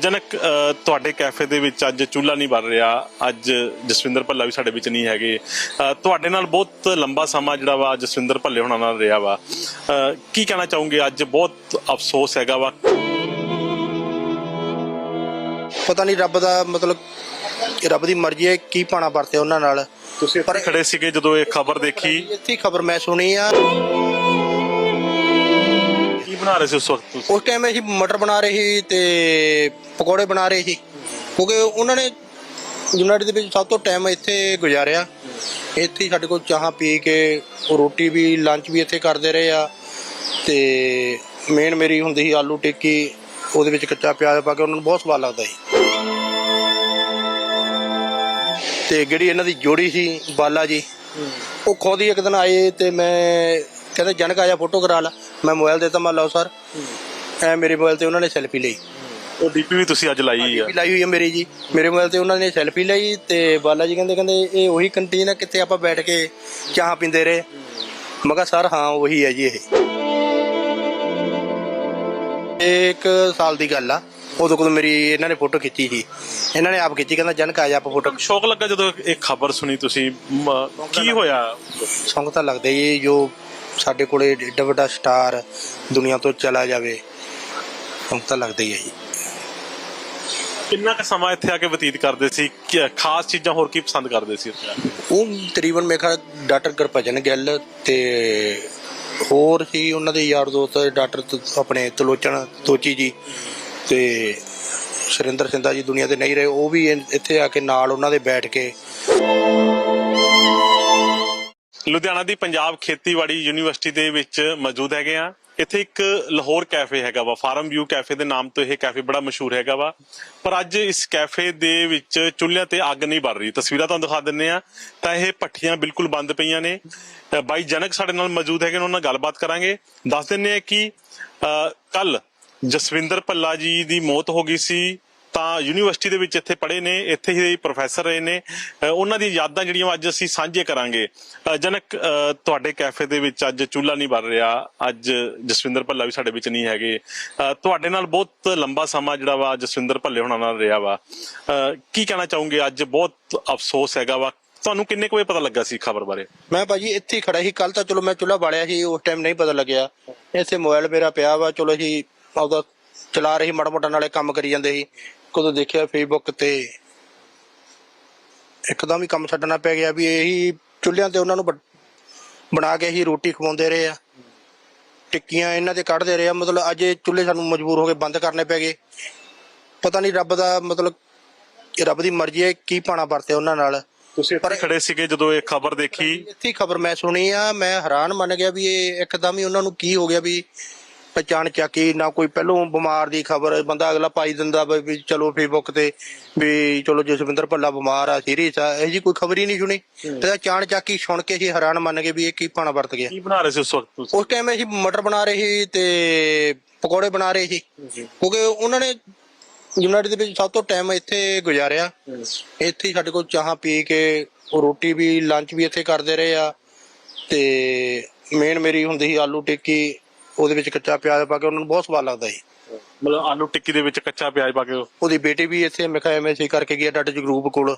ਜਨਕ ਤੁਹਾਡੇ ਕੈਫੇ ਦੇ ਵਿੱਚ ਅੱਜ ਚੁੱਲ੍ਹਾ ਨਹੀਂ ਬਣ ਰਿਹਾ। ਅੱਜ ਜਸਵਿੰਦਰ ਭੱਲਾ ਵੀ ਸਾਡੇ ਵਿੱਚ ਨਹੀਂ ਹੈਗੇ। ਤੁਹਾਡੇ ਨਾਲ ਬਹੁਤ ਲੰਬਾ ਸਮਾਂ ਜਿਹੜਾ ਵਾ ਜਸਵਿੰਦਰ ਭੱਲੇ ਹੋਣਾ ਨਾਲ ਰਿਹਾ ਵਾ। ਕੀ ਕਹਿਣਾ ਚਾਹੋਗੇ? ਅੱਜ ਬਹੁਤ ਅਫਸੋਸ ਹੈਗਾ ਵਾ। ਪਤਾ ਨਹੀਂ ਰੱਬ ਦਾ ਮਤਲਬ ਰੱਬ ਦੀ ਮਰਜ਼ੀ ਹੈ ਕੀ ਪਾਣਾ ਵਰਤਿਆ ਉਹਨਾਂ ਨਾਲ। ਤੁਸੀਂ ਖੜੇ ਸੀਗੇ ਜਦੋਂ ਇਹ ਖਬਰ ਦੇਖੀ। ਇੱਥੇ ਖਬਰ ਮੈਂ ਸੁਣੀ ਆ। ਕੀ ਬਣਾ ਰਹੇ ਸੀ ਉਸ ਵਕਤ ਤੁਸੀਂ? ਉਸ ਟਾਈਮ ਅਸੀਂ ਮਟਰ ਬਣਾ ਰਹੇ ਸੀ ਤੇ ਪਕੌੜੇ ਬਣਾ ਰਹੇ ਸੀ। ਕਿਉਂਕਿ ਉਹਨਾਂ ਨੇ ਯੂਨਾਈਟਿਡ ਦੇ ਵਿੱਚ ਸਭ ਤੋਂ ਟਾਈਮ ਇੱਥੇ ਗੁਜ਼ਾਰਿਆ। ਇੱਥੇ ਹੀ ਸਾਡੇ ਕੋਲ ਚਾਹ ਪੀ ਕੇ, ਉਹ ਰੋਟੀ ਵੀ ਲੰਚ ਵੀ ਇੱਥੇ ਕਰਦੇ ਰਹੇ ਆ। ਤੇ ਮੇਨ ਮੇਰੀ ਹੁੰਦੀ ਸੀ ਆਲੂ ਟਿੱਕੀ, ਉਹਦੇ ਵਿੱਚ ਕੱਚਾ ਪਿਆਜ਼ ਪਾ ਕੇ ਉਹਨਾਂ ਨੂੰ ਬਹੁਤ ਸਵਾਦ ਲੱਗਦਾ ਸੀ। ਤੇ ਜਿਹੜੀ ਇਹਨਾਂ ਦੀ ਜੋੜੀ ਸੀ ਬਾਲਾ ਜੀ, ਉਹ ਖੁਦ ਹੀ ਇੱਕ ਦਿਨ ਆਏ ਤੇ ਮੈਂ ਕਹਿੰਦੇ, ਜਨਕ ਆਇਆ ਫੋਟੋ ਕਰਾ ਲਾ। ਮੈਂ ਮੋਬਾਈਲ ਦਿੱਤਾ ਮੈਂ ਲਓ ਸਰ। ਐ ਮੇਰੇ ਮੋਬਾਈਲ ਤੇ ਉਹਨਾਂ ਨੇ ਸੈਲਫੀ ਲਈ। ਉਹ ਡੀਪੀ ਵੀ ਤੁਸੀਂ ਅੱਜ ਲਾਈ ਆ। ਵੀ ਲਾਈ ਹੋਈ ਹੈ ਮੇਰੀ ਜੀ। ਮੇਰੇ ਮੋਬਾਈਲ ਤੇ ਉਹਨਾਂ ਨੇ ਸੈਲਫੀ ਲਈ ਤੇ ਬਾਲਾ ਜੀ ਕਹਿੰਦੇ ਕਹਿੰਦੇ ਇਹ ਉਹੀ ਕੰਟੀਨ ਕਿੱਥੇ ਆਪਾਂ ਬੈਠ ਕੇ ਚਾਹ ਪੀਂਦੇ ਰਹੇ। ਮੈਂ ਕਿਹਾ ਸਰ ਹਾਂ ਉਹੀ ਹੈ ਜੀ ਇਹ। ਇਹ ਇੱਕ ਸਾਲ ਦੀ ਗੱਲ ਆ। ਉਦੋਂ ਕੋਲ ਮੇਰੀ ਇਹਨਾਂ ਨੇ ਫੋਟੋ ਖਿੱਚੀ ਸੀ। ਇਹਨਾਂ ਨੇ ਆਪ ਖਿੱਚੀ ਕਹਿੰਦਾ ਜਨਕ ਆ ਜਾ ਆਪਾਂ ਫੋਟੋ ਸ਼ੌਕ ਲੱਗਾ ਜਦੋਂ ਇਹ ਖਬਰ ਸੁਣੀ ਤੁਸੀਂ। ਮ, ਕੀ ਹੋਇਆ? ਸੌਂਗ ਤਾਂ ਲੱਗਦਾ ਜੀ ਜੋ ਸਾਡੇ ਕੋਲੇ ਏਡਾ ਵੱਡਾ ਸਟਾਰ ਦੁਨੀਆ ਤੋਂ ਚਲਾ ਜਾਵੇ ਸੌਂਗ ਤਾਂ ਲੱਗਦਾ ਹੀ ਹੈ ਜੀ। ਕਿੰਨਾ ਕੁ ਸਮਾਂ ਇੱਥੇ ਆ ਕੇ ਬਤੀਤ ਕਰਦੇ ਸੀ? ਕੀ- ਖਾਸ ਚੀਜ਼ਾਂ ਹੋਰ ਕੀ ਪਸੰਦ ਕਰਦੇ ਸੀ ਇੱਥੇ ਆ ਕੇ? ਉਹ ਤਕਰੀਬਨ ਮੇਰੇ ਖਿਆਲ ਡਾਕਟਰ ਗੁਰਭਜਨ ਗਿੱਲ ਤੇ ਹੋਰ ਸੀ ਉਹਨਾਂ ਦੇ ਯਾਰ ਦੋਸਤ ਡਾਕਟਰ ਤ- ਆਪਣੇ ਤਲੋਚਨ ਤੋਚੀ ਜੀ ਤੇ ਸੁਰਿੰਦਰ ਸਿੰਧਾ ਜੀ ਦੁਨੀਆ ਤੇ ਨਹੀਂ ਰਹੇ ਉਹ ਵੀ ਇੱਥੇ ਆ ਕੇ ਨਾਲ ਉਹਨਾਂ ਦੇ ਬੈਠ ਕੇ ਲੁਧਿਆਣਾ ਦੀ ਪੰਜਾਬ ਖੇਤੀਬਾੜੀ ਯੂਨੀਵਰਸਿਟੀ ਦੇ ਵਿੱਚ ਮੌਜੂਦ ਹੈਗੇ ਆ। ਇੱਥੇ ਇੱਕ ਲਾਹੌਰ ਕੈਫੇ ਹੈਗਾ ਵਾ, ਫਾਰਮ ਵਿਊ ਕੈਫੇ ਦੇ ਨਾਮ ਤੋਂ ਇਹ ਕੈਫੇ ਬੜਾ ਮਸ਼ਹੂਰ ਹੈਗਾ ਵਾ। ਪਰ ਅੱਜ ਇਸ ਕੈਫੇ ਦੇ ਵਿੱਚ ਚੁੱਲ੍ਹਿਆਂ ਤੇ ਅੱਗ ਨਹੀਂ ਬਲ ਰਹੀ। ਤਸਵੀਰਾਂ ਤੁਹਾਨੂੰ ਦਿਖਾ ਦਿੰਨੇ ਆ। ਤਾਂ ਇਹ ਭੱਠੀਆਂ ਬਿਲਕੁਲ ਬੰਦ ਪਈਆਂ ਨੇ। ਬਾਈ ਜਨਕ ਸਾਡੇ ਨਾਲ ਮੌਜੂਦ ਹੈਗੇ ਨੇ, ਉਹਨਾਂ ਨਾਲ ਗੱਲਬਾਤ ਕਰਾਂਗੇ। ਦੱਸ ਦਿੰਨੇ ਆ ਕਿ ਕੱਲ ਜਸਵਿੰਦਰ ਭੱਲਾ ਜੀ ਦੀ ਮੌਤ ਹੋ ਗਈ ਸੀ। ਤਾਂ ਯੂਨੀਵਰਸਿਟੀ ਦੇ ਵਿੱਚ ਇੱਥੇ ਪੜ੍ਹੇ ਨੇ, ਇੱਥੇ ਹੀ ਪ੍ਰੋਫੈਸਰ ਰਹੇ ਨੇ। ਉਹਨਾਂ ਦੀਆਂ ਯਾਦਾਂ ਜਿਹੜੀਆਂ ਅੱਜ ਅਸੀਂ ਸਾਂਝੇ ਕਰਾਂਗੇ। ਜਨਕ ਤੁਹਾਡੇ ਕੈਫੇ ਦੇ ਵਿੱਚ ਅੱਜ ਚੁੱਲ੍ਹਾ ਨਹੀਂ ਬਣ ਰਿਹਾ। ਅੱਜ ਜਸਵਿੰਦਰ ਭੱਲਾ ਵੀ ਸਾਡੇ ਵਿੱਚ ਨਹੀਂ ਹੈਗੇ। ਤੁਹਾਡੇ ਨਾਲ ਬਹੁਤ ਲੰਬਾ ਸਮਾਂ ਜਿਹੜਾ ਵਾ ਜਸਵਿੰਦਰ ਭੱਲੇ ਹੋਣਾ ਨਾਲ ਰਿਹਾ ਵਾ। ਕੀ ਕਹਿਣਾ ਚਾਹੋਗੇ? ਅੱਜ ਬਹੁਤ ਅਫਸੋਸ ਹੈਗਾ ਵਾ। ਤੁਹਾਨੂੰ ਕਿੰਨੇ ਕੁ ਵਜੇ ਪਤਾ ਲੱਗਾ ਸੀ ਖਬਰ ਬਾਰੇ? ਮੈਂ ਭਾਜੀ ਇੱਥੇ ਖੜਾ ਸੀ। ਕੱਲ ਤਾਂ ਚਲੋ ਮੈਂ ਚੁੱਲ੍ਹਾ ਬਾਲਿਆ ਸੀ, ਉਸ ਟਾਈਮ ਨਹੀਂ ਪਤਾ ਲੱਗਿਆ। ਇੱਥੇ ਮੋਬਾਈਲ ਮੇਰਾ ਪਿਆ ਵਾ। ਚਲੋ ਜੀ ਆਪਦਾ ਚਲਾ ਰਹੀ ਮੜ ਮੋਟਾ ਨਾਲੇ ਕੰਮ ਕਰੀ ਜਾਂਦੇ ਸੀ। ਕਦੋਂ ਦੇਖਿਆ ਫੇਸਬੁੱਕ ਤੇ ਇੱਕਦਮ ਹੀ ਕੰਮ ਛੱਡਣਾ ਪੈ ਗਿਆ ਵੀ ਇਹੀ ਚੁੱਲ੍ਹਿਆਂ ਤੇ ਉਹਨਾਂ ਨੂੰ ਬਣਾ ਕੇ ਹੀ ਰੋਟੀ ਖਵਾਉਂਦੇ ਰਹੇ ਆ। ਟਿੱਕੀਆਂ ਇਹਨਾਂ ਤੇ ਕੱਢਦੇ ਰਹੇ ਆ ਮਤਲਬ ਅੱਜ ਇਹ ਚੁੱਲ੍ਹੇ ਸਾਨੂੰ ਮਜਬੂਰ ਹੋ ਕੇ ਬੰਦ ਕਰਨੇ ਪੈ ਗਏ। ਪਤਾ ਨਹੀਂ ਰੱਬ ਦਾ ਮਤਲਬ ਰੱਬ ਦੀ ਮਰਜ਼ੀ ਹੈ ਕੀ ਪਾਣਾ ਵਰਤਿਆ ਉਹਨਾਂ ਨਾਲ। ਤੁਸੀਂ ਇੱਥੇ ਖੜੇ ਸੀਗੇ ਜਦੋਂ ਇਹ ਖਬਰ ਦੇਖੀ? ਇੱਥੇ ਖਬਰ ਮੈਂ ਸੁਣੀ ਆ ਮੈਂ ਹੈਰਾਨ ਮੰਨ ਗਿਆ ਵੀ ਇਹ ਇੱਕਦਮ ਹੀ ਉਹਨਾਂ ਨੂੰ ਕੀ ਹੋ ਗਿਆ ਵੀ ਪਛਾਣ ਚੱਕੀ ਨਾ ਕੋਈ ਪਹਿਲੋਂ ਬਿਮਾਰ ਦੀ ਖਬਰ ਬੰਦਾ ਅਗਲਾ ਪਾਈ ਦਿੰਦਾ ਵੀ ਚਲੋ ਫੇਸਬੁੱਕ ਤੇ ਵੀ ਚਲੋ ਜਸਵਿੰਦਰ ਭੱਲਾ ਬਿਮਾਰ ਆ ਸੀਰੀਅਸ ਆ ਇਹ ਜੀ ਕੋਈ ਖਬਰ ਹੀ ਨਹੀਂ ਸੁਣੀ। ਤੇ ਚਾਣ ਚੱਕੀ ਸੁਣ ਕੇ ਹੀ ਹੈਰਾਨ ਮੰਨ ਗਏ ਵੀ ਇਹ ਕੀ ਪਾਣਾ ਵਰਤ ਗਿਆ। ਕੀ ਬਣਾ ਰਹੇ ਸੀ ਉਸ ਵਕਤ ਤੁਸੀਂ? ਉਸ ਟਾਈਮ ਅਸੀਂ ਮਟਰ ਬਣਾ ਰਹੇ ਸੀ ਤੇ ਪਕੌੜੇ ਬਣਾ ਰਹੇ ਸੀ। ਕਿਉਂਕਿ ਉਹਨਾਂ ਨੇ ਯੂਨਾਈਟਿਡ ਦੇ ਵਿੱਚ ਸਭ ਤੋਂ ਟਾਈਮ ਇੱਥੇ ਗੁਜ਼ਾਰਿਆ। ਇੱਥੇ ਹੀ ਸਾਡੇ ਕੋਲ ਚਾਹਾਂ ਪੀ ਕੇ ਉਹ ਰੋਟੀ ਵੀ ਲੰਚ ਵੀ ਇੱਥੇ ਕਰਦੇ ਰਹੇ ਆ। ਤੇ ਮੇਨ ਮੇਰੀ ਹੁੰਦੀ ਸੀ ਆਲੂ ਟਿੱਕੀ ਉਹਦੇ ਵਿੱਚ ਕੱਚਾ ਪਿਆਜ਼ ਪਾ ਕੇ ਉਹਨਾਂ ਨੂੰ ਬਹੁਤ ਸਵਾਦ ਲੱਗਦਾ ਸੀ। ਮਤਲਬ ਆਲੂ ਟਿੱਕੀ ਦੇ ਵਿੱਚ ਕੱਚਾ ਪਿਆਜ਼ ਪਾ ਕੇ। ਉਹਦੀ ਬੇਟੀ ਵੀ ਇੱਥੇ ਮੈਂ ਕਿਹਾ ਐਮਐਸਸੀ ਕਰਕੇ ਗਿਆ ਡਾਕਟਰ ਜਗਰੂਪ ਕੋਲ।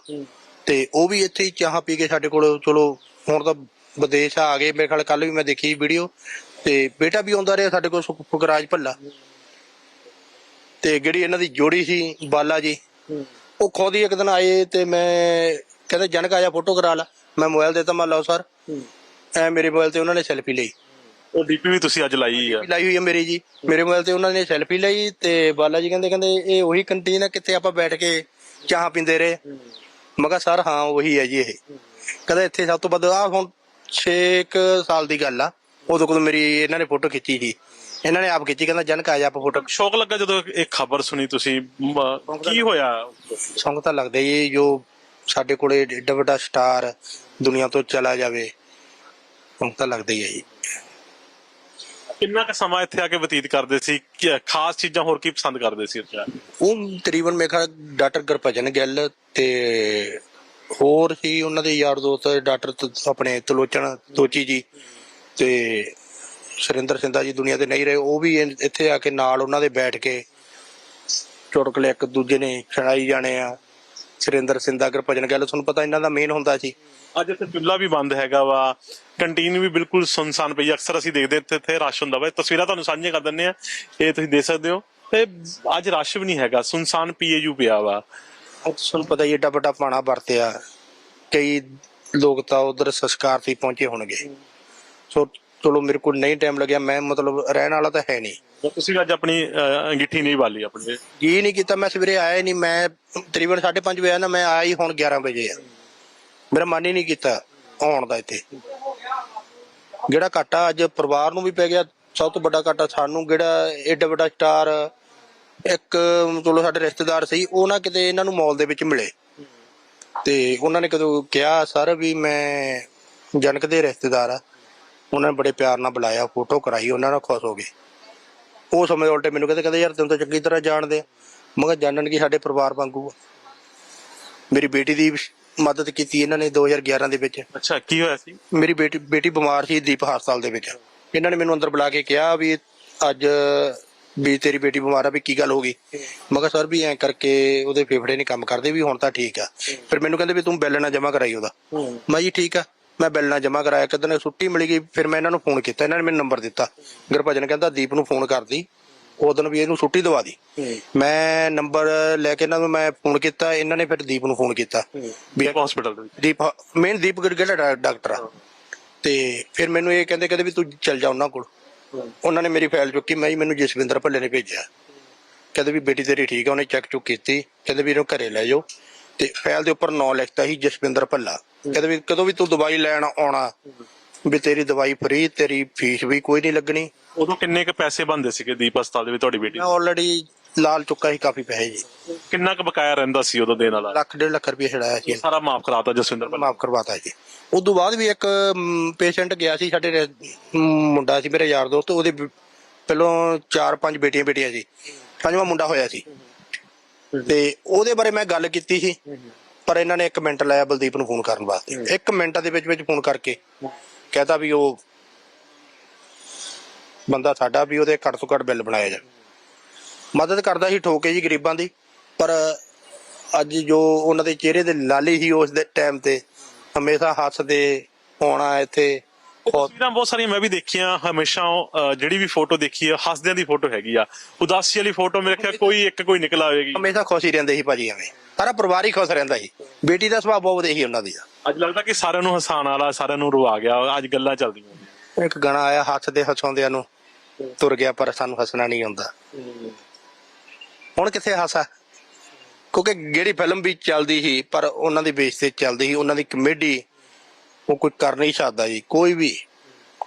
ਤੇ ਉਹ ਵੀ ਇੱਥੇ ਹੀ ਚਾਹਾਂ ਪੀ ਕੇ ਸਾਡੇ ਕੋਲ ਚਲੋ ਹੁਣ ਤਾਂ ਵਿਦੇਸ਼ ਆ ਗਏ। ਮੇਰੇ ਖਿਆਲ ਕੱਲ ਵੀ ਮੈਂ ਦੇਖੀ ਵੀਡੀਓ ਤੇ ਬੇਟਾ ਵੀ ਆਉਂਦਾ ਰਿਹਾ ਸਾਡੇ ਕੋਲ ਸੁਖਰਾਜ ਭੱਲਾ। ਤੇ ਜਿਹੜੀ ਇਹਨਾਂ ਦੀ ਜੋੜੀ ਸੀ ਬਾਲਾ ਜੀ ਉਹ ਖੁਦ ਹੀ ਇੱਕ ਦਿਨ ਆਏ ਤੇ ਮੈਂ ਕਹਿੰਦੇ ਜਨਕ ਆਇਆ ਫੋਟੋ ਕਰਾ ਲਾ। ਮੈਂ ਮੋਬਾਈਲ ਦਿੱਤਾ ਮੈਂ ਲਓ ਸਰ। ਐ ਮੇਰੇ ਮੋਬਾਈਲ ਤੇ ਉਹਨਾਂ ਨੇ ਸੈਲਫੀ ਲਈ। ਉਹ ਡੀਪੀ ਵੀ ਤੁਸੀਂ ਅੱਜ ਲਾਈ ਆ। ਲਾਈ ਹੋਈ ਹੈ ਮੇਰੀ ਜੀ। ਮੇਰੇ ਮੋਬਾਈਲ ਤੇ ਉਹਨਾਂ ਨੇ ਸੈਲਫੀ ਲਈ ਤੇ ਬਾਲਾ ਜੀ ਕਹਿੰਦੇ ਕਹਿੰਦੇ ਇਹ ਉਹੀ ਕੰਟੀਨ ਹੈ ਕਿੱਥੇ ਆਪਾਂ ਬੈਠ ਕੇ ਚਾਹ ਪੀਂਦੇ ਰਹੇ। ਮੈਂ ਕਿਹਾ ਸਰ ਹਾਂ ਉਹੀ ਹੈ ਜੀ ਇਹ। ਕਹਿੰਦਾ ਇੱਥੇ ਸਭ ਤੋਂ ਵੱਧ ਆ ਹੁਣ 6 ਸਾਲ ਦੀ ਗੱਲ ਆ। ਉਦੋਂ ਕੋਲ ਮੇਰੀ ਇਹਨਾਂ ਨੇ ਫੋਟੋ ਖਿੱਚੀ ਸੀ। ਇਹਨਾਂ ਨੇ ਆਪ ਖਿੱਚੀ ਕਹਿੰਦਾ ਜਨਕ ਆ ਜਾ ਆਪਾਂ ਫੋਟੋ ਸ਼ੌਕ ਲੱਗਾ ਜਦੋਂ ਇਹ ਖਬਰ ਸੁਣੀ ਤੁਸੀਂ? ਮ, ਕੀ ਹੋਇਆ? ਸੌਂਗ ਤਾਂ ਲੱਗਦਾ ਜੀ ਜੋ ਸਾਡੇ ਕੋਲੇ ਏਡਾ ਵੱਡਾ ਸਟਾਰ ਦੁਨੀਆ ਤੋਂ ਚਲਾ ਜਾਵੇ। ਸੌਂਗ ਤਾਂ ਲੱਗਦਾ ਹੀ ਹੈ ਜੀ। ਕਿੰਨਾ ਕੁ ਸਮਾਂ ਇੱਥੇ ਆ ਕੇ ਬਤੀਤ ਕਰਦੇ ਸੀ ਕੀ- ਖਾਸ ਚੀਜ਼ਾਂ ਹੋਰ ਕੀ ਪਸੰਦ ਕਰਦੇ ਸੀ ਇੱਥੇ ਆ ਕੇ? ਉਹ ਤਕਰੀਬਨ ਮੇਰੇ ਖਿਆਲ ਡਾਕਟਰ ਗੁਰਭਜਨ ਗਿੱਲ ਤੇ ਹੋਰ ਸੀ ਉਹਨਾਂ ਦੇ ਯਾਰ ਦੋਸਤ ਡਾਕਟਰ ਤ- ਆਪਣੇ ਤਲੋਚਨ ਤੋਚੀ ਜੀ ਤੇ ਸੁਰਿੰਦਰ ਸਿੰਧਾ ਜੀ ਦੁਨੀਆ ਤੇ ਨਹੀਂ ਰਹੇ, ਉਹ ਵੀ ਇ- ਇੱਥੇ ਆ ਕੇ ਨਾਲ ਉਹਨਾਂ ਦੇ ਬੈਠ ਕੇ ਚੁਟਕਲੇ ਇੱਕ ਦੂਜੇ ਨੇ ਛੜਾਈ ਜਾਣੇ ਆ ਸੁਰਿੰਦਰ ਸਿੰਦਾ ਗੁਰਭਜਨ ਗੱਲ ਤੁਹਾਨੂੰ ਪਤਾ ਇਹਨਾਂ ਦਾ ਮੇਨ ਹੁੰਦਾ ਸੀ ਅੱਜ ਇੱਥੇ ਚੁੱਲ੍ਹਾ ਵੀ ਬੰਦ ਹੈਗਾ ਵਾ ਕੰਟੀਨ ਵੀ ਬਿਲਕੁਲ ਸੁਨਸਾਨ ਪਈ। ਅਕਸਰ ਅਸੀਂ ਦੇਖਦੇ ਇੱਥੇ ਇੱਥੇ ਰਸ਼ ਹੁੰਦਾ ਵਾ। ਇਹ ਤਸਵੀਰਾਂ ਤੁਹਾਨੂੰ ਸਾਂਝੀਆਂ ਕਰ ਦਿੰਨੇ ਆ ਇਹ ਤੁਸੀਂ ਦੇਖ ਸਕਦੇ ਹੋ। ਤੇ ਅੱਜ ਰਸ਼ ਵੀ ਨਹੀਂ ਹੈਗਾ ਸੁਨਸਾਨ ਪੀਏਯੂ ਪਿਆ ਵਾ। ਅੱਜ ਤੁਹਾਨੂੰ ਪਤਾ ਹੀ ਏਡਾ ਵੱਡਾ ਪਾਣਾ ਵਰਤਿਆ। ਕਈ ਲੋਕ ਤਾਂ ਉਧਰ ਸੰਸਕਾਰ ਤੇ ਪਹੁੰਚੇ ਹੋਣਗੇ। ਸੋ ਚਲੋ ਮੇਰੇ ਕੋਲ ਨਹੀਂ ਟਾਈਮ ਲੱਗਿਆ। ਮੈਂ ਮਤਲਬ ਰਹਿਣ ਵਾਲਾ ਤਾਂ ਹੈ ਨਹੀਂ। ਤੁਸੀਂ ਅੱਜ ਆਪਣੀ ਅਹ, ਅੰਗੀਠੀ ਨਹੀਂ ਵਾਲੀ ਆਪਣੀ। ਜੀ ਨਹੀਂ ਕੀਤਾ ਮੈਂ ਸਵੇਰੇ ਆਇਆ ਹੀ ਨਹੀਂ। ਮੈਂ ਤਕਰੀਬਨ 5:30 ਵਜੇ ਆਇਆ ਨਾ ਮੈਂ ਆਇਆ ਹੀ ਹੁਣ 11 ਵਜੇ ਆ। ਮੇਰਾ ਮਨ ਹੀ ਨਹੀਂ ਕੀਤਾ ਆਉਣ ਦਾ ਇੱਥੇ। ਜਿਹੜਾ ਘਾਟਾ ਅੱਜ ਪਰਿਵਾਰ ਨੂੰ ਵੀ ਪੈ ਗਿਆ ਸਭ ਤੋਂ ਵੱਡਾ ਘਾਟਾ ਸਾਨੂੰ ਜਿਹੜਾ ਏਡਾ ਵੱਡਾ ਸਟਾਰ ਇੱਕ ਚਲੋ ਸਾਡੇ ਰਿਸ਼ਤੇਦਾਰ ਸੀ ਉਹ ਨਾ ਕਿਤੇ ਇਹਨਾਂ ਨੂੰ ਮਾਲ ਦੇ ਵਿੱਚ ਮਿਲੇ। ਤੇ ਉਹਨਾਂ ਨੇ ਕਦੋਂ ਕਿਹਾ ਸਰ ਵੀ ਮੈਂ ਜਨਕ ਦੇ ਰਿਸ਼ਤੇਦਾਰ ਆ। ਉਹਨਾਂ ਨੇ ਬੜੇ ਪਿਆਰ ਨਾਲ ਬੁਲਾਇਆ ਫੋਟੋ ਕਰਾਈ ਉਹਨਾਂ ਨਾਲ ਖੁਸ਼ ਹੋ ਗਏ। ਉਹ ਸਮੇਂ ਉਲਟੇ ਮੈਨੂੰ ਕਹਿੰਦੇ ਕਹਿੰਦੇ ਯਾਰ ਤੈਨੂੰ ਤਾਂ ਚੰਗੀ ਤਰ੍ਹਾਂ ਜਾਣਦੇ ਆ। ਮੈਂ ਕਿਹਾ ਜਾਣਨ ਕੀ ਸਾਡੇ ਪਰਿਵਾਰ ਵਾਂਗੂ ਆ। ਮੇਰੀ ਬੇਟੀ ਦੀ ਮਦਦ ਕੀਤੀ ਇਹਨਾਂ ਨੇ 2011 ਦੇ ਵਿੱਚ। ਅੱਛਾ ਕੀ ਹੋਇਆ ਸੀ? ਮੇਰੀ ਬੇਟੀ ਬੇਟੀ ਬਿਮਾਰ ਸੀ ਦੀਪ ਹਸਪਤਾਲ ਦੇ ਵਿੱਚ। ਇਹਨਾਂ ਨੇ ਮੈਨੂੰ ਅੰਦਰ ਬੁਲਾ ਕੇ ਕਿਹਾ ਵੀ ਅੱਜ ਵੀ ਤੇਰੀ ਬੇਟੀ ਬਿਮਾਰ ਆ ਵੀ ਕੀ ਗੱਲ ਹੋ ਗਈ? ਮੈਂ ਕਿਹਾ ਸਰ ਵੀ ਐਂ ਕਰਕੇ ਉਹਦੇ ਫੇਫੜੇ ਨਹੀਂ ਕੰਮ ਕਰਦੇ ਵੀ ਹੁਣ ਤਾਂ ਠੀਕ ਆ। ਫਿਰ ਮੈਨੂੰ ਕਹਿੰਦੇ ਵੀ ਤੂੰ ਬਿੱਲ ਨਾ ਜਮ੍ਹਾਂ ਕਰਾਈ ਉਹਦਾ। ਮੈਂ ਜੀ ਠੀਕ ਆ। ਮੈਂ ਬਿੱਲ ਨਾ ਜਮ੍ਹਾਂ ਕਰਾਇਆ ਕਿਦਨ ਛੁੱਟੀ ਮਿਲ ਗਈ ਫਿਰ ਮੈਂ ਇਹਨਾਂ ਨੂੰ ਫੋਨ ਕੀਤਾ ਇਹਨਾਂ ਨੇ ਮੈਨੂੰ ਨੰਬਰ ਦਿੱਤਾ। ਗੁਰਭਜਨ ਕਹਿੰਦਾ ਦੀਪ ਨੂੰ ਫੋਨ ਕਰਦੀ ਉਦੋਂ ਵੀ ਇਹਨੂੰ ਛੁੱਟੀ ਦਵਾ ਦੀ। ਮੈਂ ਨੰਬਰ ਲੈ ਕੇ ਇਹਨਾਂ ਨੂੰ ਮੈਂ ਫੋਨ ਕੀਤਾ ਇਹਨਾਂ ਨੇ ਫਿਰ ਦੀਪ ਨੂੰ ਫੋਨ ਕੀਤਾ। ਵੀ ਹਸਪੀਟਲ ਦੇ ਵਿੱਚ। ਦੀਪ ਮੇਨ ਦੀਪ ਗੜਗੜਾ ਡਾਕਟਰ ਆ? ਤੇ ਫਿਰ ਮੈਨੂੰ ਇਹ ਕਹਿੰਦੇ ਕਹਿੰਦੇ ਵੀ ਤੂੰ ਚੱਲ ਜਾ ਉਹਨਾਂ ਕੋਲ। ਉਹਨਾਂ ਨੇ ਮੇਰੀ ਫਾਈਲ ਚੁੱਕੀ ਮੈਂ ਜੀ ਮੈਨੂੰ ਜਸਵਿੰਦਰ ਭੱਲੇ ਨੇ ਭੇਜਿਆ। ਕਹਿੰਦੇ ਵੀ ਬੇਟੀ ਤੇਰੀ ਠੀਕ ਆ ਉਹਨੇ ਚੈੱਕ ਚੁੱਕ ਕੀਤੀ ਕਹਿੰਦੇ ਵੀ ਇਹਨੂੰ ਘਰੇ ਲੈ ਜਾਓ। ਤੇ ਫਾਈਲ ਦੇ ਉੱਪਰ ਨਾਂ ਲਿਖਤਾ ਸੀ ਜਸਵਿੰਦਰ ਭੱਲਾ। ਕਹਿੰਦੇ ਵੀ ਕਦੋਂ ਵੀ ਤੂੰ ਦਵਾਈ ਲੈਣ ਆਉਣਾ ਵੀ ਤੇਰੀ ਦਵਾਈ ਫ੍ਰੀ ਤੇਰੀ ਫੀਸ ਵੀ ਕੋਈ ਨਹੀਂ ਲੱਗਣੀ। ਉਦੋਂ ਕਿੰਨੇ ਕ ਪੈਸੇ ਬੰਦੇ ਸੀਗੇ ਦੀਪ ਹਸਪਤਾਲ ਦੇ ਵਿੱਚ ਤੁਹਾਡੀ ਬੇਟੀ ਮੈਂ ਆਲਰੇਡੀ ਲਾਲ ਚੁੱਕਾ ਸੀ ਕਾਫੀ ਪੈਸੇ ਜੀ? ਕਿੰਨਾ ਕ ਬਕਾਇਆ ਰਹਿੰਦਾ ਸੀ ਉਦੋਂ ਦੇਣ ਵਾਲਾ? ਲੱਖ ਡੇਢ ਲੱਖ ਰੁਪਏ ਛੜਾਇਆ ਸੀ। ਸਾਰਾ ਮਾਫ ਕਰਾਤਾ ਜਸਵਿੰਦਰ ਭੱਲਾ। ਮਾਫ ਕਰਵਾਤਾ ਜੀ। ਉਸ ਤੋਂ ਬਾਅਦ ਵੀ ਇੱਕ ਪੇਸ਼ੈਂਟ ਗਿਆ ਸੀ ਸਾਡੇ ਰੇ- ਮੁੰਡਾ ਸੀ ਮੇਰੇ ਯਾਰ ਦੋਸਤ ਉਹਦੇ ਬ- ਪਹਿਲੋਂ ਚਾਰ ਪੰਜ ਬੇਟੀਆਂ ਬੇਟੀਆਂ ਸੀ। ਪੰਜਵਾਂ ਮੁੰਡਾ ਹੋਇਆ ਸੀ। ਤੇ ਉਹਦੇ ਬਾਰੇ ਮੈਂ ਗੱਲ ਕੀਤੀ ਸੀ ਪਰ ਇਹਨਾਂ ਨੇ 1 ਮਿੰਟ ਲਾਇਆ ਬਲਦੀਪ ਨੂੰ ਫੋਨ ਕਰਨ ਵਾਸਤੇ। 1 ਮਿੰਟ ਦੇ ਵਿੱਚ ਵਿੱਚ ਫੋਨ ਕਰਕੇ ਕਹਤਾ ਵੀ ਉਹ ਬੰਦਾ ਸਾਡਾ ਵੀ ਉਹਦੇ ਘੱਟ ਤੋਂ ਘੱਟ ਬਿੱਲ ਬਣਾਇਆ ਜਾ ਮਦਦ ਕਰਦਾ ਸੀ ਠੋਕੇ ਜੀ ਗਰੀਬਾਂ ਦੀ ਪਰ ਅੱਜ ਜੋ ਉਹਨਾਂ ਦੇ ਚਿਹਰੇ ਦੇ ਲਾਲੀ ਸੀ ਉਸ ਦੇ ਟਾਈਮ ਤੇ ਹਮੇਸ਼ਾ ਹੱਸਦੇ ਆਉਣਾ ਇੱਥੇ ਤਸਵੀਰਾਂ ਬਹੁਤ ਸਾਰੀਆਂ ਮੈਂ ਵੀ ਦੇਖੀਆਂ ਹਮੇਸ਼ਾ ਉਹ, ਜਿਹੜੀ ਵੀ ਫੋਟੋ ਦੇਖੀ ਆ ਹੱਸਦਿਆਂ ਦੀ ਫੋਟੋ ਹੈਗੀ ਆ। ਉਦਾਸੀ ਵਾਲੀ ਫੋਟੋ ਮੇਰੇ ਖਿਆਲ ਕੋਈ ਇੱਕ ਕੋਈ ਨਿਕਲ ਆਵੇਗੀ। ਹਮੇਸ਼ਾ ਖੁਸ਼ ਹੀ ਰਹਿੰਦੇ ਸੀ ਭਾਜੀ ਐਵੇਂ। ਸਾਰਾ ਪਰਿਵਾਰ ਹੀ ਖੁਸ਼ ਰਹਿੰਦਾ ਸੀ। ਬੇਟੀ ਦਾ ਸੁਭਾਅ ਬਹੁਤ ਵਧੀਆ ਸੀ ਉਹਨਾਂ ਦਾ ਅੱਜ ਲੱਗਦਾ ਕਿ ਸਾਰਿਆਂ ਨੂੰ ਹਸਾਉਣ ਵਾਲਾ ਸਾਰਿਆਂ ਨੂੰ ਰਵਾ ਗਿਆ ਅੱਜ ਗੱਲਾਂ ਚੱਲਦੀਆਂ ਇੱਕ ਗਾਣਾ ਆਇਆ ਹੱਸਦੇ ਹਸਾਉਂਦਿਆਂ ਨੂੰ ਤੁਰ ਗਿਆ ਪਰ ਸਾਨੂੰ ਹੱਸਣਾ ਨਹੀਂ ਆਉਂਦਾ। ਹੁਣ ਕਿੱਥੇ ਹਾਸਾ ਕਿਉਂਕਿ ਜਿਹੜੀ ਫਿਲਮ ਵੀ ਚੱਲਦੀ ਸੀ ਪਰ ਉਹਨਾਂ ਦੀ ਬੇਸ ਤੇ ਚੱਲਦੀ ਸੀ ਉਹਨਾਂ ਦੀ ਕਮੇਡੀ ਉਹ ਕੋਈ ਕਰ ਨਹੀਂ ਸਕਦਾ ਜੀ ਕੋਈ ਵੀ।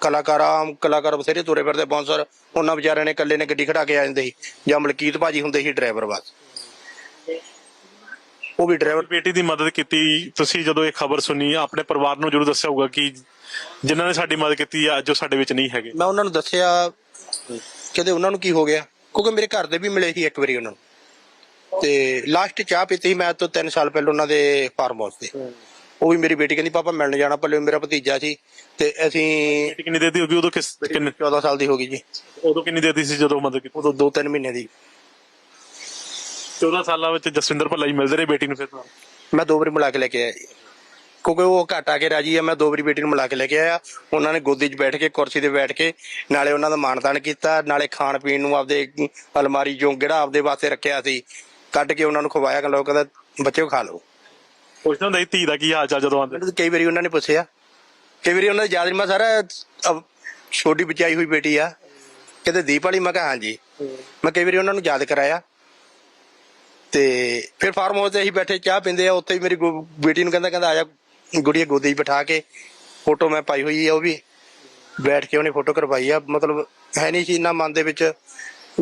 ਕਲਾਕਾਰ ਆਮ ਕਲਾਕਾਰ ਬਥੇਰੇ ਤੁਰੇ ਫਿਰਦੇ ਬੌਂਸਰ ਉਹਨਾਂ ਵਿਚਾਰਿਆਂ ਨੇ ਇਕੱਲੇ ਨੇ ਗੱਡੀ ਖੜਾ ਕੇ ਆ ਜਾਂਦੇ ਸੀ ਜਾਂ ਮਲਕੀਤ ਭਾਜੀ ਹੁੰਦੇ ਸੀ ਡਰਾਈਵਰ ਬਸ। ਉਹ ਵੀ ਡਰਾਈਵਰ ਬੇਟੀ ਦੀ ਮਦਦ ਕੀਤੀ ਤੁਸੀਂ ਜਦੋਂ ਇਹ ਖਬਰ ਸੁਣੀ ਆਪਣੇ ਪਰਿਵਾਰ ਨੂੰ ਜ਼ਰੂਰ ਦੱਸਿਆ ਹੋਊਗਾ ਕਿ ਜਿਨ੍ਹਾਂ ਨੇ ਸਾਡੀ ਮਦਦ ਕੀਤੀ ਆ ਜੋ ਸਾਡੇ ਵਿੱਚ ਨਹੀਂ ਹੈਗੇ। ਮੈਂ ਉਹਨਾਂ ਨੂੰ ਦੱਸਿਆ ਕਹਿੰਦੇ ਉਹਨਾਂ ਨੂੰ ਕੀ ਹੋ ਗਿਆ? ਕਿਉਂਕਿ ਮੇਰੇ ਘਰ ਦੇ ਵੀ ਮਿਲੇ ਸੀ ਇੱਕ ਵਾਰੀ ਉਹਨਾਂ ਨੂੰ। ਤੇ ਲਾਸਟ ਚਾਹ ਪੀਤੀ ਮੈਂ ਤੋਂ 3 ਸਾਲ ਪਹਿਲਾਂ ਉਹਨਾਂ ਦੇ ਫਾਰਮ ਹਾਊਸ ਤੇ। ਉਹ ਵੀ ਮੇਰੀ ਬੇਟੀ ਕਹਿੰਦੀ ਪਾਪਾ ਮਿਲਣ ਜਾਣਾ ਪੱਲੇ ਮੇਰਾ ਭਤੀਜਾ ਸੀ ਤੇ ਅਸੀਂ ਬੇਟੀ ਕਿੰਨੀ ਦੇਤੀ ਹੋਗੀ ਉਦੋਂ ਕਿਸ ਕਿੰਨੇ 14 ਸਾਲ ਦੀ ਹੋ ਗਈ ਜੀ। ਉਦੋਂ ਕਿੰਨੀ ਦੇਤੀ ਸੀ ਜਦੋਂ ਮਦਦ ਕੀਤੀ ਉਦੋਂ 2-3 ਮਹੀਨੇ ਦੀ। 14 ਸਾਲਾਂ ਵਿੱਚ ਜਸਵਿੰਦਰ ਭੱਲਾ ਹੀ ਮਿਲਦੇ ਰਹੇ ਬੇਟੀ ਨੂੰ ਫਿਰ? ਮੈਂ ਦੋ ਵਾਰੀ ਮਿਲਾ ਕੇ ਲੈ ਕੇ ਆਇਆ ਜੀ। ਕਿਉਂਕਿ ਉਹ ਘਟ ਆ ਕੇ ਰਾਜੀ ਆ ਮੈਂ ਦੋ ਵਾਰੀ ਬੇਟੀ ਨੂੰ ਮਿਲਾ ਕੇ ਲੈ ਕੇ ਆਇਆ। ਉਹਨਾਂ ਨੇ ਗੋਦੀ 'ਚ ਬੈਠ ਕੇ ਕੁਰਸੀ ਤੇ ਬੈਠ ਕੇ ਨਾਲੇ ਉਹਨਾਂ ਦਾ ਮਾਣਤਾਣ ਕੀਤਾ ਨਾਲੇ ਖਾਣ ਪੀਣ ਨੂੰ ਆਪਦੇ ਅਲਮਾਰੀ ਚੋਂ ਜਿਹੜਾ ਆਪਦੇ ਵਾਸਤੇ ਰੱਖਿਆ ਸੀ। ਕੱਢ ਕੇ ਉਹਨਾਂ ਨੂੰ ਖਵਾਇਆ ਕਿ ਲੋਕ ਕਹਿੰਦਾ ਬੱਚਿਓ ਖਾ ਲਓ। ਪੁੱਛਦਾ ਹੁੰਦਾ ਸੀ ਧੀ ਦਾ ਕੀ ਹਾਲ ਚਾਲ ਜਦੋਂ ਆਉਂਦੇ। ਮੈਨੂੰ ਤਾਂ ਕਈ ਵਾਰੀ ਉਹਨਾਂ ਨੇ ਪੁੱਛਿਆ। ਕਈ ਵਾਰੀ ਉਹਨਾਂ ਦੀ ਯਾਦ ਮੈਂ ਸਾਰਾ ਅਬ ਛੋਟੀ ਬਚਾਈ ਹੋਈ ਬੇਟੀ ਆ। ਕਹਿੰਦੇ ਦੀਪ ਵਾਲੀ, ਮੈਂ ਕਿਹਾ ਹਾਂਜੀ। ਮੈਂ ਕਈ ਵਾਰੀ ਉਹਨਾਂ ਨੂੰ ਯਾਦ ਕਰਾਇਆ। ਤੇ ਫਿਰ ਫਾਰਮ ਹਾਊਸ ਤੇ ਅਸੀਂ ਬੈਠੇ, ਚਾਹ ਪੀਂਦੇ ਆ। ਉੱਥੇ ਹੀ ਮੇਰੀ ਗੁ- ਬੇਟੀ ਨੂੰ ਕਹਿੰਦਾ ਕਹਿੰਦਾ ਆ ਜਾ ਗੁੜੀਆ ਗੋਦੀ 'ਚ ਬਿਠਾ ਕੇ, ਫੋਟੋ ਮੈਂ ਪਾਈ ਹੋਈ ਆ ਉਹ ਵੀ। ਬੈਠ ਕੇ ਉਹਨੇ ਫੋਟੋ ਕਰਵਾਈ ਆ। ਮਤਲਬ ਹੈ ਨਹੀਂ ਸੀ ਇੰਨਾ ਮਨ ਦੇ ਵਿੱਚ।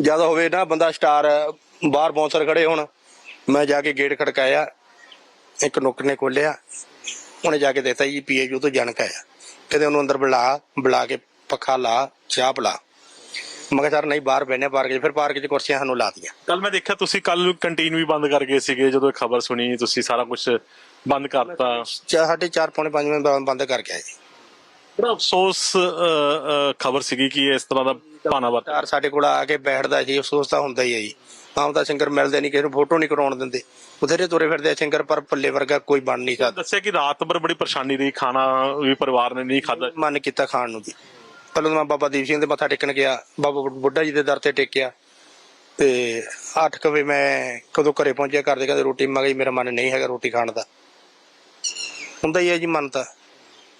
ਜ਼ਿਆਦਾ ਹੋਵੇ ਨਾ, ਬੰਦਾ ਸਟਾਰ ਬਾਹਰ ਬੌਂਸਰ ਖੜੇ ਹੋਣ, ਮੈਂ ਜਾ ਕੇ ਗੇਟ ਖੜਕਾਇਆ। ਇੱਕ ਨੁੱਕਰ ਨੇ ਖੋਲਿਆ ਉਹਨੇ ਜਾ ਕੇ ਦਿੱਤਾ ਜੀ ਪੀਏਯੂ ਤੋਂ ਜਾਣਕ ਆਇਆ। ਕਹਿੰਦੇ ਉਹਨੂੰ ਅੰਦਰ ਬੁਲਾ ਬੁਲਾ ਕੇ ਪੱਖਾ ਲਾ ਚਾਹ ਪਿਲਾ। ਮੈਂ ਕਿਹਾ ਸਰ ਨਹੀਂ ਬਾਹਰ ਬੈਠਨੇ ਪਾਰਕ 'ਚ। ਫਿਰ ਪਾਰਕ 'ਚ ਕੁਰਸੀਆਂ ਸਾਨੂੰ ਲਾਤੀਆਂ ਕੱਲ ਮੈਂ ਦੇਖਿਆ ਤੁਸੀਂ ਕੱਲ ਕੰਟੀਨ ਵੀ ਬੰਦ ਕਰ ਗਏ ਸੀਗੇ ਜਦੋਂ ਇਹ ਖਬਰ ਸੁਣੀ ਤੁਸੀਂ ਸਾਰਾ ਕੁਝ ਬੰਦ ਕਰਤਾ। ਸਾਢੇ ਚਾਰ ਪੌਣੇ ਪੰਜ ਵਜੇ ਬੰਦ- ਕਰਕੇ ਆਏ। ਜੀ ਬੜਾ ਅਫਸੋਸ ਖਬਰ ਸੀਗੀ ਕਿ ਇਸ ਤਰ੍ਹਾਂ ਦਾ ਭਾਣਾ ਵਰਤ ਸਟਾਰ ਸਾਡੇ ਕੋਲ ਆ ਕੇ ਬੈਠਦਾ ਸੀ ਅਫਸੋਸ ਤਾਂ ਹੁੰਦਾ ਹੀ ਹੈ ਜੀ। ਆਮ ਤਾਂ ਸਿੰਗਰ ਮਿਲਦੇ ਨਹੀਂ ਕਿਸੇ ਨੂੰ ਫੋਟੋ ਨਹੀਂ ਕਰਾਉਣ ਦਿੰਦੇ। ਬਥੇਰੇ ਤੁਰੇ ਫਿਰਦੇ ਆ ਸਿੰਗਰ ਪਰ ਪੱਲੇ ਵਰਗਾ ਕੋਈ ਬਣ ਨਹੀਂ ਸਕਦਾ। ਦੱਸਿਆ ਕਿ ਰਾਤ ਭਰ ਬੜੀ ਪਰੇਸ਼ਾਨੀ ਰਹੀ ਖਾਣਾ ਵੀ ਪਰਿਵਾਰ ਨੇ ਨਹੀਂ ਖਾਧਾ। ਮਨ ਕੀਤਾ ਖਾਣ ਨੂੰ ਜੀ ਪਹਿਲਾਂ ਤਾਂ ਮੈਂ ਬਾਬਾ ਦੀਪ ਸਿੰਘ ਦੇ ਮੱਥਾ ਟੇਕਣ ਗਿਆ ਬਾਬਾ ਬੁੱਢਾ ਜੀ ਦੇ ਦਰ ਤੇ ਟੇਕਿਆ। ਤੇ 8 ਵਜੇ ਮੈਂ ਕਦੋਂ ਘਰੇ ਪਹੁੰਚਿਆ ਘਰ ਦੇ ਕਹਿੰਦੇ ਰੋਟੀ ਮੰਗਾਈ ਮੇਰਾ ਮਨ ਨਹੀਂ ਹੈਗਾ ਰੋਟੀ ਖਾਣ ਦਾ। ਹੁੰਦਾ ਹੀ ਹੈ ਜੀ ਮਨ ਤਾਂ।